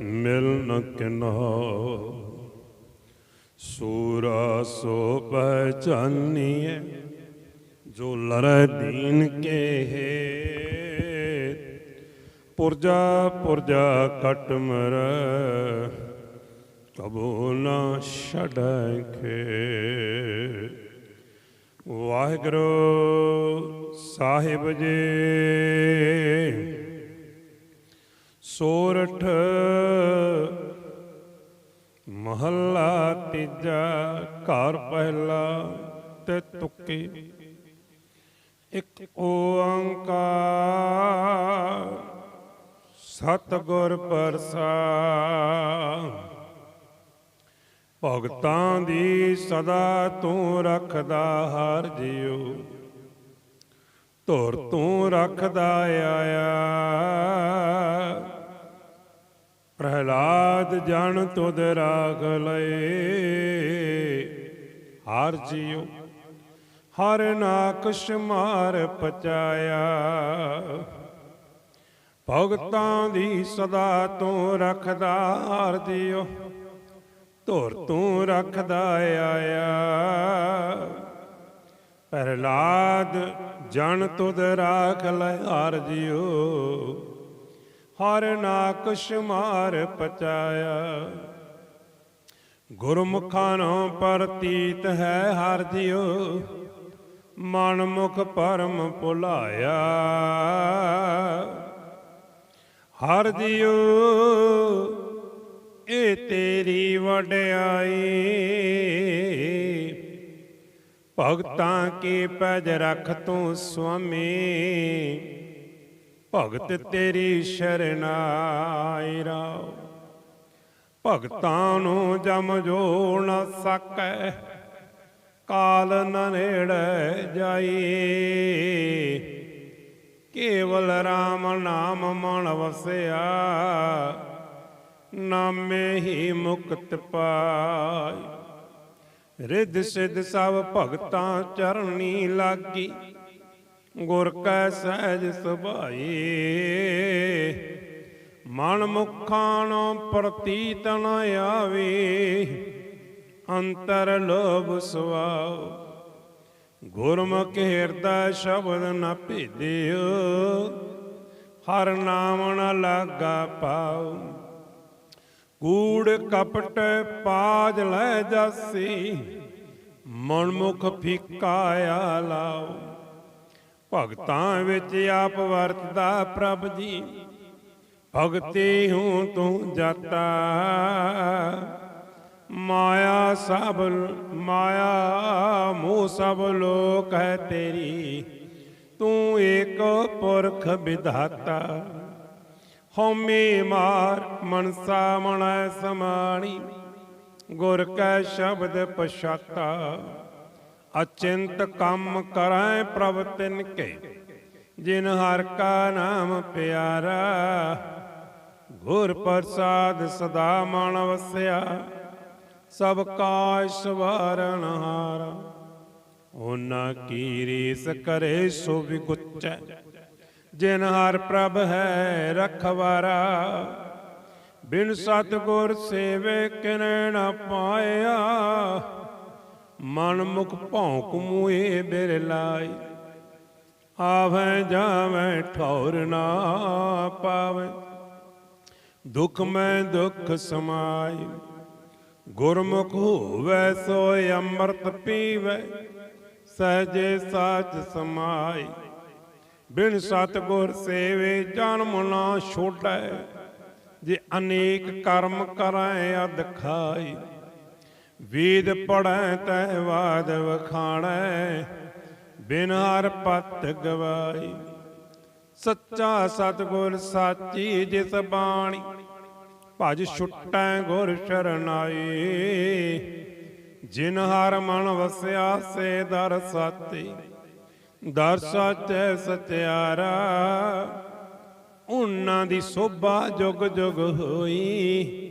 ਮਿਲਨ ਕਿਨੋ ਸੂਰਾ ਸੋ ਪਹਿਚਾਨੀਏ ਜੋ ਲਰੈ ਦੀਨ ਕੇ ਹੈ ਪੁਰਜਾ ਪੁਰਜਾ ਕਟ ਮਰ, ਕਬੋ ਨਾ ਛੜੈ ਖੇ। ਵਾਹਿਗੁਰੂ ਸਾਹਿਬ ਜੀ। ਸੋਰਠ ਮਹੱਲਾ ਤੀਜਾ ਘਰ ਪਹਿਲਾ ਤੇ ਤੁਕੀ। ਇੱਕ ਓੰਕਾਰ ਸਤਿਗੁਰ ਪ੍ਰਸਾਦ। ਭਗਤਾਂ ਦੀ ਸਦਾ ਤੂੰ ਰੱਖਦਾ ਹਰ ਜਿਉ। ਧੁਰ ਤੂੰ ਰੱਖਦਾ ਆਇਆ। ਪ੍ਰਹਿਲਾਦ ਜਨ ਤੁਧ ਰਾਖ ਲਏ। ਹਰ ਜਿਉ, ਹਰ ਨਾਕਸ਼ ਮਾਰ ਪਚਾਇਆ। ਭਗਤਾਂ ਦੀ ਸਦਾ ਤੂੰ ਰੱਖਦਾ ਹਰ ਜਿਉ, ਧੁਰ ਤੂੰ ਰੱਖਦਾ ਆਇਆ। ਪ੍ਰਹਿਲਾਦ ਜਨ ਤੁਧ ਰਾਖ ਲੈ ਹਰ ਜਿਉ। ਹਰ ਨਾਕਸ਼ ਮਾਰ ਪਚਾਇਆ। ਗੁਰਮੁਖਾਂ ਨੂੰ ਪ੍ਰਤੀਤ ਹੈ ਹਰ ਜਿਉ ਮਨ ਮੁਖ ਪਰਮ ਭੁਲਾਇਆ। ਹਰ ਜਿਉ ਇਹ ਤੇਰੀ ਵਡਿਆਈ, ਭਗਤਾਂ ਕੀ ਪੈਜ ਰਖ ਤੂੰ ਸੁਆਮੀ। ਭਗਤ ਤੇਰੀ ਸ਼ਰਨਾਈ ਰਾਉ ਭਗਤਾਂ ਨੂੰ ਜਮ ਜੋ ਨ ਸਕੈ, ਕਾਲ ਨ ਨੇੜੇ ਜਾਈ। ਕੇਵਲ RAM ਨਾਮ ਮਨ ਵਸਿਆ, ਨਾਮੇ ਹੀ ਮੁਕਤ ਪਾਈ। ਰਿਧ ਸਿੱਧ ਸਭ ਭਗਤਾਂ ਚਰਣੀ ਲਾਗੀ। ਗੁਰ ਕੈ ਸਹਿਜ ਸੁਭਾਈ। ਮਨ ਮੁਖਾਂ ਨੂੰ ਪ੍ਰਤੀਤ ਨ ਆਵੇ। ਅੰਤਰ ਲੋਭ ਸੁਆਉ ਗੁਰਮੁਖ ਹਿਰਦਾ ਸ਼ਬਦ ਨ ਭੇਦਿਓ। ਹਰ ਨਾਮ ਨ ਲਾਗਾ ਪਾਉ। ਕੂੜ ਕਪਟ ਪਾਜ ਲੈ ਜਾਸੀ। ਮਨਮੁਖ ਫੀਕਾ ਲਾਓ ਭਗਤਾਂ ਵਿੱਚ ਆਪ ਵਰਤਦਾ ਪ੍ਰਭ ਜੀ। ਭਗਤੀ ਹੂੰ ਤੂੰ ਜਾਤਾ ਮਾਇਆ ਸਭ ਮਾਇਆ ਮੂਹ ਸਭ ਲੋਕ ਹੈ ਤੇਰੀ। ਤੂੰ ਏਕ ਪੁਰਖ ਵਿਧਾਤਾ। ਹਉਮੈ ਮਾਰ ਮਨਸਾ ਮਣੈ ਸਮਾਣੀ। ਗੁਰ ਕੈ ਸ਼ਬਦ ਪਛਾਤਾ। ਅਚਿੰਤ ਕੰਮ ਕਰੈ ਪ੍ਰਭ ਤਿਨ ਕੇ, ਜਿਨ ਹਰ ਕਾ ਨਾਮ ਪਿਆਰਾ। ਗੁਰ ਪ੍ਰਸਾਦ ਸਦਾ ਮਨ ਵਸਿਆ, ਸਭ ਕਾ ਸਵਾਰਨ ਹਾਰਾ। ਉਹਨਾਂ ਕੀ ਰੀਸ ਕਰੇ ਸੋ ਵਿਗੁੱਚੈ, ਜਿਨ ਹਰ ਪ੍ਰਭ ਹੈ ਰਖਵਾਰਾ। ਬਿਨ ਸਤਗੁਰ ਸੇਵੇ ਕਿਨੈ ਨ ਪਾਇਆ ਮਨ ਮੁਖ ਭੌਂਕ ਮੂਏ ਬਿਰਲਾਈ ਆਵੇਂ ਜਾਵੇਂ ਠੌਰ ਨਾ ਪਾਵੇ। ਦੁਖ ਮੈਂ ਦੁਖ ਸਮਾਈ ਗੁਰਮੁਖ ਹੋਵੇ ਸੋਇ ਅੰਮ੍ਰਿਤ ਪੀਵੇ। ਸਹਜੇ ਸਾਚ ਸਮਾਈ ਬਿਨ ਸਤਗੁਰ ਸੇਵੇ ਜਨਮ ਨਾ ਛੋਟੈ। ਜੇ ਅਨੇਕ ਕਰਮ ਕਰੈ ਅਦ ਖਾਈ ਵੇਦ ਪੜੈ ਤੈ ਬਾਦ ਵਖਾਣੈ, ਬਿਨ ਹਰ ਪਤ ਗਵਾਈ। ਸੱਚਾ ਸਤਗੁਰ ਸਾਚੀ ਜਿਸ ਬਾਣੀ, ਭਜ ਛੁਟੈ ਗੁਰ ਸ਼ਰਨਾਈ। ਜਿਨ ਹਰ ਮਨ ਵਸਿਆ, ਸੇ ਦਰ ਸਾਤੀ। ਦਰ ਸਚੈ ਸਚਿਆਰਾ ਉਹਨਾਂ ਦੀ ਸੋਭਾ ਜੁਗ ਜੁਗ ਹੋਈ।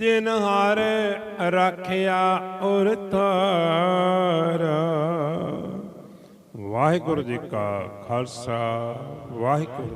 ਜਿਨ ਹਾਰ ਰਾਖਿਆ ਔਰ ਤਾਰਾ। ਵਾਹਿਗੁਰੂ ਜੀ ਕਾ ਖਾਲਸਾ ਵਾਹਿਗੁਰੂ